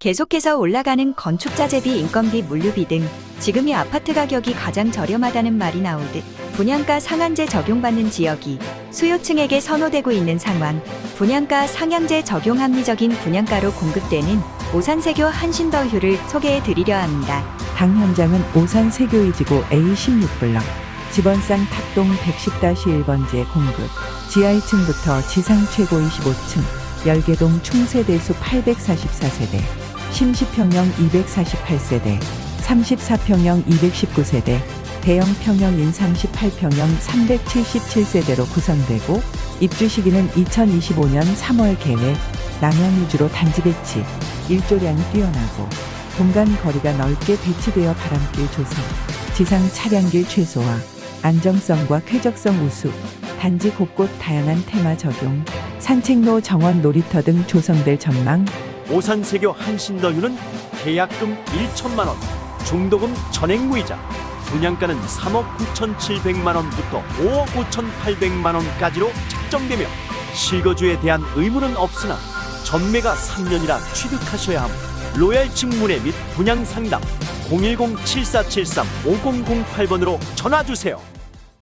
계속해서 올라가는 건축자재비, 인건비, 물류비 등 지금이 아파트 가격이 가장 저렴하다는 말이 나오듯 분양가 상한제 적용받는 지역이 수요층에게 선호되고 있는 상황, 분양가 상향제 적용 합리적인 분양가로 공급되는 오산세교 한신더휴를 소개해 드리려 합니다. 당 현장은 오산 세교이지구 A16블럭 지번상 탁동 110-1번지의 공급 지하 2층부터 지상 최고 25층 열개동 충세대수 844세대 심시평형 248세대 34평형 219세대 대형 평형인 38평형 377세대로 구성되고 입주 시기는 2025년 3월 계획 남양 위주로 단지 배치 일조량이 뛰어나고 공간 거리가 넓게 배치되어 바람길 조성, 지상 차량길 최소화, 안정성과 쾌적성 우수, 단지 곳곳 다양한 테마 적용, 산책로 정원 놀이터 등 조성될 전망, 오산세교 한신더유는 계약금 1천만 원, 중도금 전액무이자, 분양가는 3억 9,700만 원부터 5억 5,800만 원까지로 책정되며 실거주에 대한 의무는 없으나 전매가 3년이라 취득하셔야 함. 로얄층 문의 및 분양 상담 010-7473-5008번으로 전화 주세요.